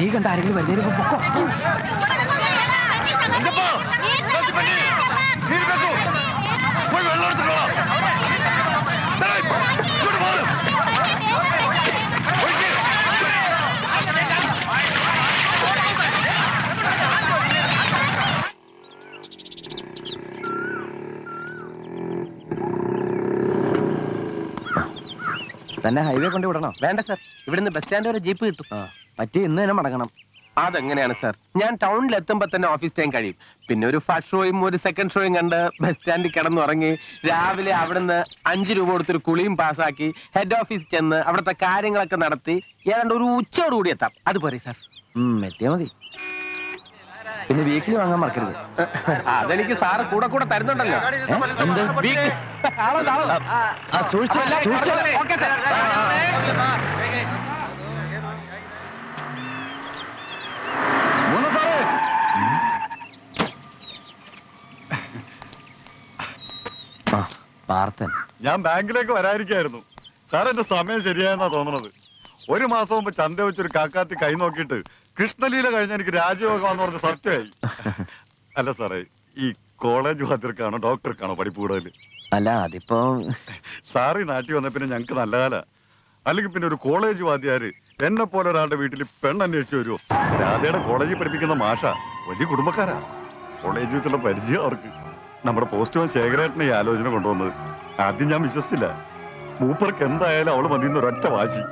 തീ കണ്ട ആരെങ്കിലും പൊക്കോ? മാറും തന്നെ ഹൈവേ കൊണ്ട് വിടണോ? വേണ്ട സർ ഇവിടുന്ന് ബസ് സ്റ്റാൻഡ് വരെ ജീപ്പ് കിട്ടും. പറ്റി ഇന്ന് തന്നെ മടങ്ങണം അതെങ്ങനെയാണ് സാർ ഞാൻ ടൗണിൽ എത്തുമ്പോ തന്നെ ഓഫീസ് ടൈം കഴിയും പിന്നെ ഒരു ഫസ്റ്റ് ഷോയും ഒരു സെക്കൻഡ് ഷോയും കണ്ട് ബസ് സ്റ്റാൻഡിൽ കിടന്നുറങ്ങി രാവിലെ അവിടുന്ന് അഞ്ച് രൂപ കൊടുത്തൊരു കുളിയും പാസ്സാക്കി ഹെഡ് ഓഫീസ് ചെന്ന് അവിടുത്തെ കാര്യങ്ങളൊക്കെ നടത്തി ഏതാണ്ട് ഒരു ഉച്ചയോടുകൂടി എത്താം അത് പോരെ സാർ എത്തിയാ മതി പിന്നെ വീക്കിലി വാങ്ങാൻ മറക്കരുത് അതെനിക്ക് സാറ് കൂടെ കൂടെ തരുന്നുണ്ടല്ലോ? എന്ത്? വീക്ക്- ആളോ, ആളോ. ആ സൂക്ഷിച്ച് എല്ലാവരും സൂക്ഷിച്ച് പറഞ്ഞോളെ. Okay, sir. മൂന്ന് സാറേ ആ പാർത്തൻ ഞാൻ ബാങ്കിലേക്ക് വരാതിരിക്കായിരുന്നു സാർ എന്റെ സമയം ശരിയായെന്നാ തോന്നുന്നത് ഒരു മാസം മുമ്പ് ചന്ത വെച്ചൊരു കാക്കാത്തി കൈ നോക്കിയിട്ട് കൃഷ്ണലീല കഴിഞ്ഞ എനിക്ക് രാജയോഗമാന്ന് പറഞ്ഞ സത്യമായി. അല്ല സാറേ ഈ കോളേജ് വാദ്യർക്കാണോ ഡോക്ടർക്കാണോ പഠിപ്പ് കൂടുതൽ? അല്ല അതിപ്പോ സാറ് നാട്ടിൽ വന്ന പിന്നെ ഞങ്ങൾക്ക് നല്ല കാല. അല്ലെങ്കിൽ പിന്നെ ഒരു കോളേജ് വാദ്യാര് എന്നെ പോലെ ഒരാളുടെ വീട്ടിൽ പെണ്ണന്വേഷിച്ച് വരുമോ രാധയുടെ കോളേജിൽ പഠിപ്പിക്കുന്ന മാഷ വലിയ കുടുംബക്കാരാ. കോളേജിൽ വെച്ചുള്ള പരിചയം അവർക്ക്. നമ്മുടെ പോസ്റ്റ്മാൻ ശേഖരേട്ടനെ ഈ ആലോചന കൊണ്ടുവന്നത്. ആദ്യം ഞാൻ വിശ്വസിച്ചില്ല. മൂപ്പർക്ക് എന്തായാലും അവൾ മതിയെന്ന് ഒരൊറ്റ വാശി.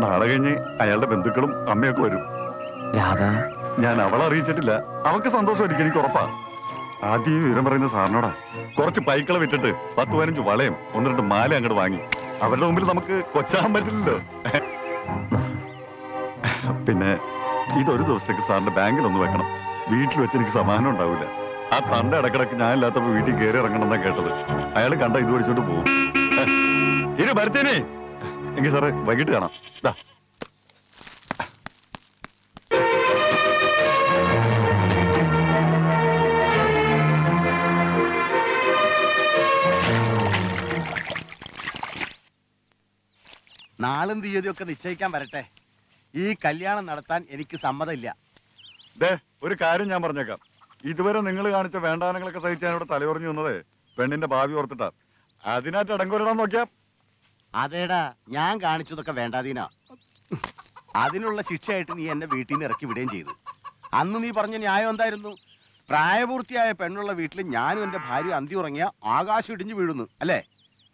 നാളെ കഴിഞ്ഞ് അയാളുടെ ബന്ധുക്കളും അമ്മയൊക്കെ വരും. രാധ. ഞാൻ അവളെ അറിയിച്ചിട്ടില്ല. അവൾക്ക് സന്തോഷമായിരിക്കും എനിക്ക് ഉറപ്പാ. ആദ്യം ഈ വിവരം പറയുന്ന സാറിനോടാ. കുറച്ച് പൈക്കളെ വിറ്റിട്ട് പത്ത് പതിനഞ്ച് വളയും ഒന്ന് രണ്ട് മാല അങ്ങോട്ട് വാങ്ങി. അവരുടെ മുമ്പിൽ നമുക്ക് കൊച്ചാൻ പറ്റില്ലല്ലോ. പിന്നെ ഇതൊരു ദിവസത്തേക്ക് സാറിന്റെ ബാങ്കിൽ ഒന്ന് വെക്കണം. വീട്ടിൽ വെച്ച് എനിക്ക് സമാധാനം ഉണ്ടാവില്ല ആ തണ്ട ഇടക്കിടക്ക് ഞാൻ ഇല്ലാത്തപ്പോ വീട്ടിൽ കയറി ഇറങ്ങണം എന്നാ കേട്ടത്. അയാൾ കണ്ട ഇത് പഠിച്ചോണ്ട് പോകും. ഇരു ഭരത്തേനെ എങ്കിൽ സാറേ വൈകിട്ട് കാണാം. ദാ. നാളും തീയതിയൊക്കെ നിശ്ചയിക്കാൻ വരട്ടെ. ഈ കല്യാണം നടത്താൻ എനിക്ക് സമ്മതമില്ല. ദേ ഒരു കാര്യം ഞാൻ പറഞ്ഞേക്കാം. ഇതുവരെ നിങ്ങൾ കാണിച്ച വേണ്ടാനങ്ങളൊക്കെ സഹിച്ച് ഞാൻ ഇവിടെ തലയുറഞ്ഞു വന്നതേ പെണ്ണിന്റെ ഭാവി ഓർത്തിട്ടാ. അതിനായിട്ട് അടങ്കൊരിടാൻ നോക്കിയാ? അതേടാ ഞാൻ കാണിച്ചതൊക്കെ വേണ്ടാതീനാ. അതിനുള്ള ശിക്ഷയായിട്ട് നീ എന്നെ വീട്ടിൽ നിന്ന് ഇറക്കി വിടുകയും ചെയ്തു. അന്ന് നീ പറഞ്ഞ ന്യായം എന്തായിരുന്നു? പ്രായപൂർത്തിയായ പെണ്ണുള്ള വീട്ടിൽ ഞാനും എന്റെ ഭാര്യ അന്തി ഉറങ്ങിയ ആകാശം ഇടിഞ്ഞു വീഴുന്നു അല്ലേ?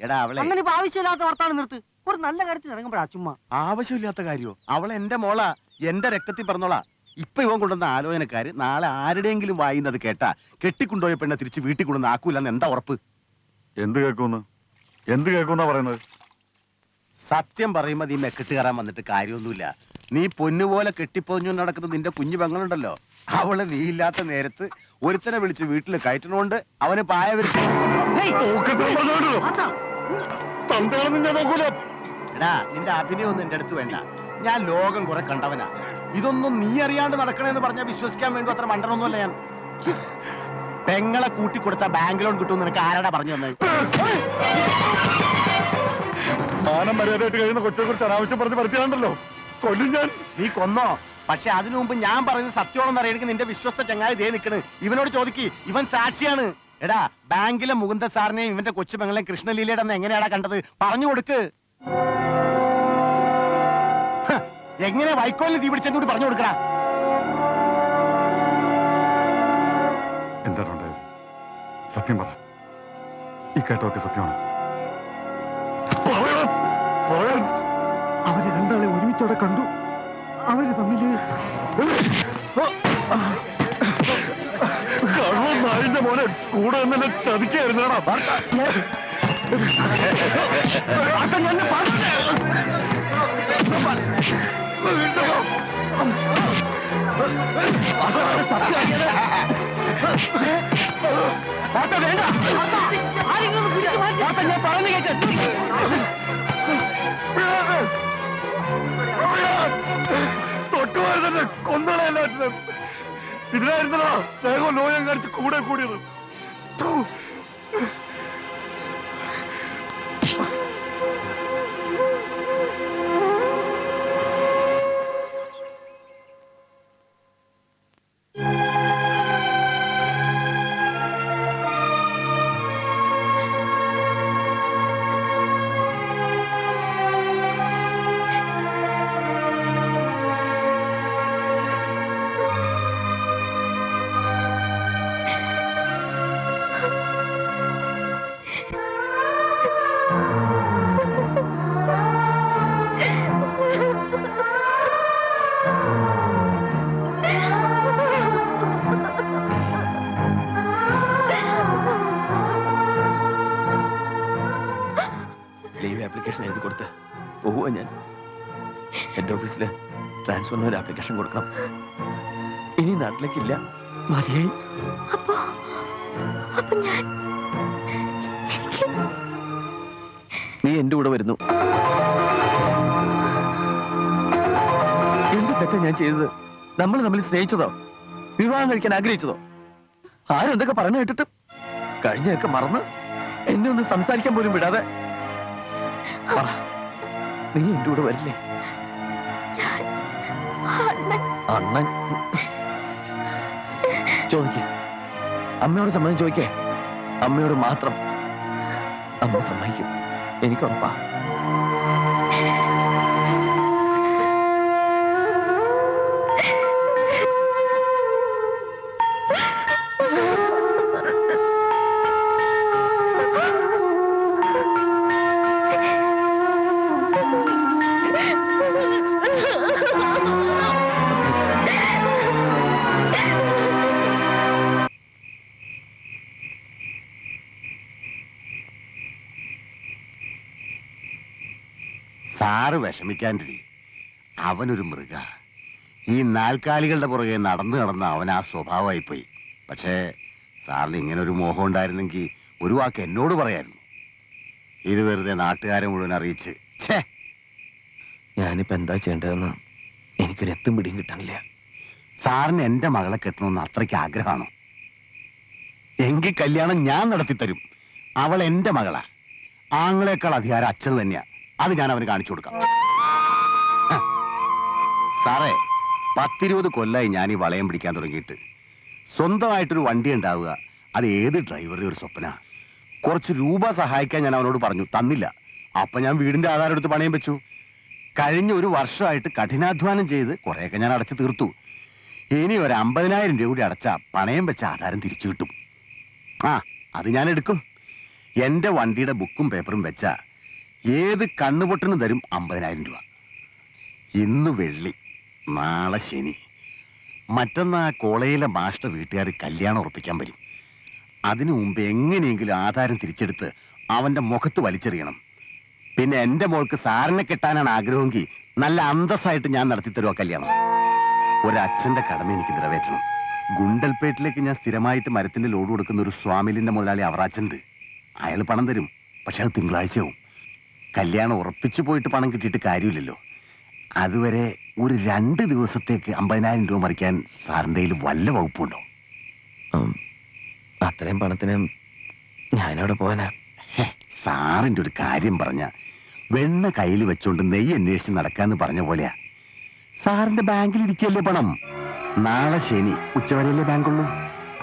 എടാ അവളെ. അങ്ങനെ ഇപ്പൊ ആവശ്യമില്ലാത്ത വർത്താനം നിർത്ത്. ഒരു നല്ല കാര്യത്തിൽ ഇറങ്ങുമ്പോഴാ ചുമ്മാ. ആവശ്യമില്ലാത്ത കാര്യോ? അവൾ എന്റെ മോളാ. എന്റെ രക്തത്തിൽ പറഞ്ഞോളാ. ഇപ്പൊ ഇവൻ കൊണ്ടുവന്ന ആലോചനക്കാര് നാളെ ആരുടെയെങ്കിലും വായിന്നത് കേട്ടാ കെട്ടിക്കൊണ്ടുപോയ പെണ്ണെ തിരിച്ച് വീട്ടിൽ കൊണ്ടുവന്ന് ആക്കൂലെന്ന് എന്താ ഉറപ്പ്? എന്ത് കേൾക്കുന്നു എന്ത് കേൾക്കുന്നാ പറയുന്നത്? സത്യം പറയുമ്പോ നീ മെക്കെട്ട് കയറാൻ വന്നിട്ട് കാര്യമൊന്നുമില്ല. നീ പൊന്നുപോലെ കെട്ടിപ്പൊഞ്ഞു നടക്കുന്ന നിന്റെ കുഞ്ഞു പെങ്ങളുണ്ടല്ലോ. അവൾ നീ ഇല്ലാത്ത നേരത്ത് ഒരുത്തനെ വിളിച്ച് വീട്ടിൽ കയറ്റണോണ്ട് അവന് പായ വിരിച്ചു എടാ നിന്റെ അഭിനയൊന്നും എന്റെ അടുത്ത് വേണ്ട. ഞാൻ ലോകം കുറെ കണ്ടവനാ. ഇതൊന്നും നീ അറിയാണ്ട് നടക്കണെന്ന് പറഞ്ഞാൽ വിശ്വസിക്കാൻ വേണ്ടി അത്ര മണ്ടനൊന്നുമല്ല ഞാൻ. പെങ്ങളെ കൂട്ടിക്കൊടുത്ത ബാങ്ക് ലോൺ കിട്ടും നിനക്ക് ആരാടാ പറഞ്ഞു തന്നെ? മാനം മര്യാദയായിട്ട് കഴിയുന്ന കൊച്ചിനെ കുറിച്ച് അനാവശ്യം പറഞ്ഞ് പരത്തിയാണ്ടല്ലോ കൊല്ലും ഞാൻ. നീ കൊന്നോ. പക്ഷെ അതിനു മുമ്പ് ഞാൻ പറയുന്നത് സത്യമാണെന്ന് അറിയണമെങ്കിൽ നിന്റെ വിശ്വസ്ത ചങ്ങായി ദേ നിൽക്കണ് ഇവനോട് ചോദിക്ക് ഇവൻ സാക്ഷിയാണ്. എടാ ബാങ്കിലെ മുകുന്ദ സാറിനെയും ഇവന്റെ കൊച്ചു പെങ്ങളെയും കൃഷ്ണലീലയുടെ എങ്ങനെയാടാ കണ്ടത്? പറഞ്ഞു കൊടുക്ക്. എങ്ങനെ വൈക്കോലിന് തീ പിടിച്ചെന്ന് കൂടി പറഞ്ഞു കൊടുക്കടാ. എന്താണ് ഉണ്ടായത് സത്യം പറ. ഈ കേട്ടൊക്കെ സത്യമാണ്. അവർ രണ്ടാളെ ഒരുമിച്ചവിടെ കണ്ടു. അവർ തമ്മിൽ നായിന്റെ മോനെ കൂടെ തന്നെ ചതിക്കായിരുന്നാടാ. ആരെങ്കിലും ഒന്ന് പിടിച്ച് മാറ്റി. ഞാൻ പറഞ്ഞു കേട്ട് തൊട്ടുപോയതന്നെ കൊന്നളെ എല്ലാറ്റിനും ഇതിനായിരുന്നല്ലോ സ്നേഹം ലോയം കാണിച്ച് കൂടെ കൂടിയത് ട്രാൻസ്ഫറിന് ഒരു ആപ്ലിക്കേഷൻ കൊടുക്കണം. ഇനി നാട്ടിലേക്കില്ല. മതിയായി. അപ്പോ അപ്പൊ ഞാൻ നീ എന്റെ കൂടെ വരുന്നു. എന്ത് തെറ്റാ ഞാൻ ചെയ്തത്? നമ്മൾ തമ്മിൽ സ്നേഹിച്ചതോ? വിവാഹം കഴിക്കാൻ ആഗ്രഹിച്ചതോ? ആരും എന്തൊക്കെ പറഞ്ഞു കേട്ടിട്ട് കഴിഞ്ഞൊക്കെ മറന്ന് എന്നെ ഒന്ന് സംസാരിക്കാൻ പോലും വിടാതെ. പറ, നീ എന്റെ കൂടെ വരില്ലേ? അണ്ണൻ. ചോദിക്കേ. അമ്മയോട് സമ്മതം ചോദിക്കേ. അമ്മയോട് മാത്രം അമ്മ സമ്മതിക്കും. എനിക്ക് ഉറപ്പാ വിഷമിക്കാണ്ടിരി അവനൊരു മൃഗ. ഈ നാൽക്കാലികളുടെ പുറകെ നടന്നു നടന്ന് അവൻ ആ സ്വഭാവമായി പോയി പക്ഷേ സാറിന് ഇങ്ങനെ ഒരു മോഹം ഉണ്ടായിരുന്നെങ്കിൽ ഒരു വാക്ക് എന്നോട് പറയായിരുന്നു. ഇത് വെറുതെ നാട്ടുകാരെ മുഴുവൻ അറിയിച്ച്. ഛേ! ഞാനിപ്പോ എന്താ ചെയ്യേണ്ടതെന്ന് എനിക്കൊരു എത്തും പിടിയും കിട്ടണില്ല. സാറിന് എന്റെ മകളെ കെട്ടണമെന്ന് അത്രയ്ക്ക് ആഗ്രഹമാണോ? എങ്കിൽ കല്യാണം ഞാൻ നടത്തിത്തരും. അവൾ എന്റെ മകളാ. ആങ്ങളെക്കാൾ അധികാരം അച്ഛൻ തന്നെയാ. അത് ഞാൻ അവന് കാണിച്ചു കൊടുക്കാം. സാറേ പത്തിരുപത് കൊല്ലായി ഞാൻ ഈ വളയം പിടിക്കാൻ തുടങ്ങിയിട്ട്. സ്വന്തമായിട്ടൊരു വണ്ടി ഉണ്ടാവുക അത് ഏത് ഡ്രൈവറുടെ ഒരു സ്വപ്ന. കുറച്ച് രൂപ സഹായിക്കാൻ ഞാൻ അവനോട് പറഞ്ഞു തന്നില്ല. അപ്പം ഞാൻ വീടിന്റെ ആധാരം എടുത്ത് പണയം വെച്ചു. കഴിഞ്ഞ ഒരു വർഷമായിട്ട് കഠിനാധ്വാനം ചെയ്ത് കുറേയൊക്കെ ഞാൻ അടച്ചു തീർത്തു. ഇനി ഒരു അമ്പതിനായിരം രൂപ കൂടി അടച്ച പണയം വെച്ച ആധാരം തിരിച്ചു കിട്ടും. ആ അത് ഞാൻ എടുക്കും. എന്റെ വണ്ടിയുടെ ബുക്കും പേപ്പറും വെച്ചാൽ ഏത് കണ്ണുപൊട്ടിനും തരും അമ്പതിനായിരം രൂപ. ഇന്ന് വെള്ളി. നാളെ ശനി. മറ്റന്നാ കോളേജിലെ മാഷ്ട വീട്ടുകാർ കല്യാണം ഉറപ്പിക്കാൻ വരും. അതിനു മുമ്പ് എങ്ങനെയെങ്കിലും ആധാരം തിരിച്ചെടുത്ത് അവന്റെ മുഖത്ത് വലിച്ചെറിയണം. പിന്നെ എന്റെ മോൾക്ക് സാറിനെ കിട്ടാനാണ് ആഗ്രഹമെങ്കിൽ നല്ല അന്തസ്സായിട്ട് ഞാൻ നടത്തിത്തരുവാ കല്യാണം. ഒരച്ഛന്റെ കടമ എനിക്ക് നിറവേറ്റണം. ഗുണ്ടൽപേട്ടിലേക്ക് ഞാൻ സ്ഥിരമായിട്ട് മരത്തിന്റെ ലോഡ് കൊടുക്കുന്ന ഒരു സ്വാമിലിന്റെ മുതലാളി അവറാച്ചണ്ട് അയാൾ പണം തരും പക്ഷെ അത് തിങ്കളാഴ്ചയാവും. കല്യാണം ഉറപ്പിച്ചു പോയിട്ട് പണം കിട്ടിയിട്ട് കാര്യമില്ലല്ലോ. അതുവരെ ഒരു രണ്ട് ദിവസത്തേക്ക് അമ്പതിനായിരം രൂപ മറിക്കാൻ സാറിന്റെ കയ്യിൽ വല്ല വകുപ്പുണ്ടോ? അത്രയും പണത്തിന് ഞാനവിടെ പോകാനാ സാറിന്റെ ഒരു കാര്യം പറഞ്ഞ വെണ്ണ കയ്യിൽ വെച്ചോണ്ട് നെയ്യ് അന്വേഷിച്ച് നടക്കാന്ന് പറഞ്ഞ പോലെയാ. സാറിന്റെ ബാങ്കിൽ ഇരിക്കല്ലേ പണം? നാളെ ശനി ഉച്ചവരെയല്ലേ ബാങ്കുള്ളൂ?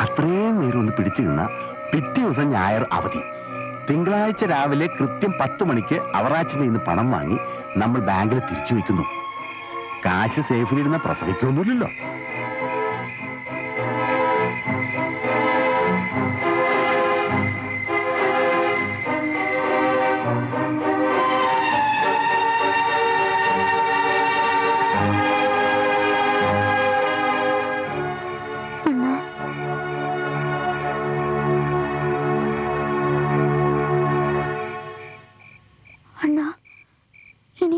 അത്രയും നേരം ഒന്ന് പിടിച്ചു നിന്ന പിറ്റേ ദിവസം ഞായർ അവധി. തിങ്കളാഴ്ച രാവിലെ കൃത്യം പത്ത് മണിക്ക് അവറാച്ചിന്റെ ഇന്ന് പണം വാങ്ങി നമ്മൾ ബാങ്കിൽ തിരിച്ചു വയ്ക്കുന്നു. കാശ് സേഫിലിരുന്ന പ്രസവിക്കൊന്നുമില്ലല്ലോ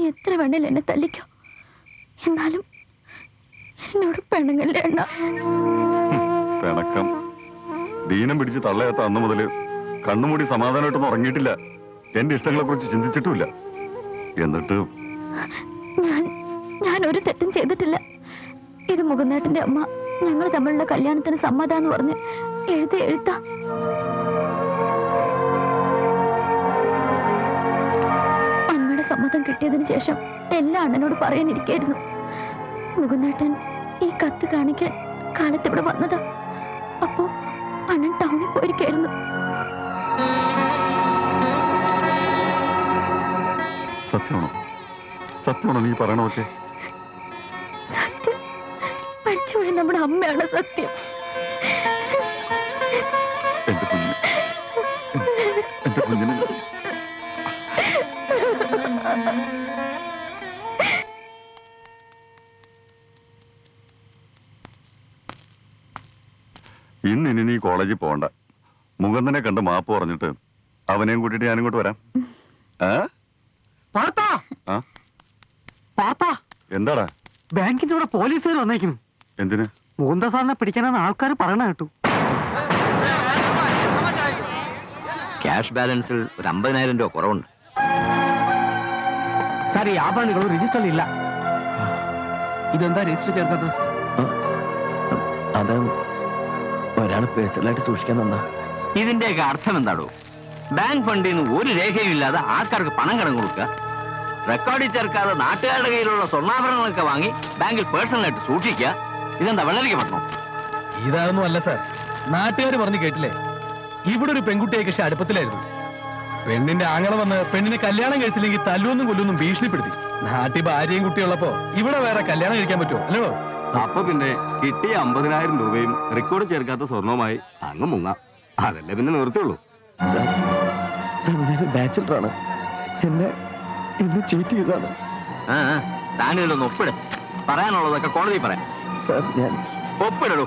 എത്ര വേണേലും എന്നെ തല്ലിക്കോ. എന്നാലും എന്നോട് പെണ്ണുങ്ങളില്ല പിണക്കം. ദീനം പിടിച്ച് തള്ളയാത്ത അന്ന് മുതൽ കണ്ണുമൂടി സമാധാനമായിട്ടൊന്നും ഉറങ്ങിയിട്ടില്ല. എന്റെ ഇഷ്ടങ്ങളെ കുറിച്ച് ചിന്തിച്ചിട്ടുമില്ല. എന്നിട്ട്? ഞാൻ ഞാൻ ഒരു തെറ്റും ചെയ്തിട്ടില്ല. ഇത് മുകുന്നേട്ടന്റെ അമ്മ ഞങ്ങൾ തമ്മിലുള്ള കല്യാണത്തിന് സമ്മതാന്ന് പറഞ്ഞ് എഴുതി എഴുത്താ. അമ്മയുടെ സമ്മതം കിട്ടിയതിന് ശേഷം എല്ലാ അണ്ണനോട് പറയാനിരിക്കായിരുന്നു. മുകുന്നേട്ടൻ ഈ കത്ത് കാണിക്കാൻ കാലത്ത് ഇവിടെ വന്നതാ. അപ്പോ അണ്ണൻ ടൗണിൽ പോയിരിക്കായിരുന്നു. സത്യമാണോ? സത്യമാണോ നീ പറയണമൊക്കെ സത്യം? മരിച്ചുപോയ നമ്മുടെ അമ്മയാണ് സത്യം? എന്റെ കുഞ്ഞിന്. എന്റെ കുഞ്ഞിന് ഇന്ന് ഇനി നീ കോളേജിൽ പോകണ്ട മുകുന്ദനെ കണ്ട് മാപ്പ് പറഞ്ഞിട്ട് അവനെയും കൂട്ടിയിട്ട് ഞാനിങ്ങോട്ട് വരാം. ഏ? ആ? പാത്താ! എന്താടാ? ബാങ്കിന്റെ കൂടെ പോലീസുകാർ വന്നേക്കുന്നു എന്തിന്? മോഹൻദാസ് സാറിനെ പിടിക്കാനെന്ന് ആൾക്കാർ പറയണ കേട്ടു. ക്യാഷ് ബാലൻസിൽ ഒരു അമ്പതിനായിരം രൂപ കുറവുണ്ട്. സാർ ഈ ആഭരണങ്ങൾ രജിസ്റ്ററിൽ ഇല്ല ഇതെന്താ രജിസ്റ്റർ ചേർക്കാത്തത് അത് ഒരാൾ പേഴ്സണലായിട്ട് സൂക്ഷിക്കാൻ തന്നാ. ഇതിന്റെയൊക്കെ അർത്ഥം എന്താടോ? ബാങ്ക് ഫണ്ടിൽ നിന്ന് ഒരു രേഖയും ഇല്ലാതെ ആൾക്കാർക്ക് പണം കടം കൊടുക്കുക റെക്കോർഡിൽ ചേർക്കാതെ നാട്ടുകാരുടെ കയ്യിലുള്ള സ്വർണാഭരണങ്ങളൊക്കെ വാങ്ങി ബാങ്കിൽ പേഴ്സണലായിട്ട് സൂക്ഷിക്കുക ഇതെന്താ വെള്ളരിക്ക പറ്റണോ ഇതാതൊന്നും അല്ല സാർ. നാട്ടുകാർ പറഞ്ഞു കേട്ടില്ലേ? ഇവിടെ ഒരു പെൺകുട്ടിയെ കൃഷി അടുപ്പത്തിലായിരുന്നു. പെണ്ണിന്റെ ആങ്ങള വന്ന് പെണ്ണിനെ കല്യാണം കഴിച്ചില്ലെങ്കിൽ തല്ലുവെന്നും കൊല്ലൊന്നും ഭീഷണിപ്പെടുത്തി. നാട്ടിൽ ഭാര്യയും കുട്ടിയുള്ളപ്പോ ഇവിടെ വേറെ കല്യാണം കഴിക്കാൻ പറ്റുമോ? അല്ലോ? അപ്പൊ പിന്നെ കിട്ടിയ അമ്പതിനായിരം രൂപയും റെക്കോർഡ് ചേർക്കാത്ത സ്വർണവുമായി അങ്ങ് മുങ്ങാം. അതല്ലേ പിന്നെ നിർത്തിയുള്ളൂ ബാച്ചിലറാണ് എന്നെ എന്നെ ചീറ്റ് ചെയ്താണ് ഒപ്പിട്. പറയാനുള്ളതൊക്കെ കോടതി പറയാം സാർ ഞാൻ ഒപ്പിടൂ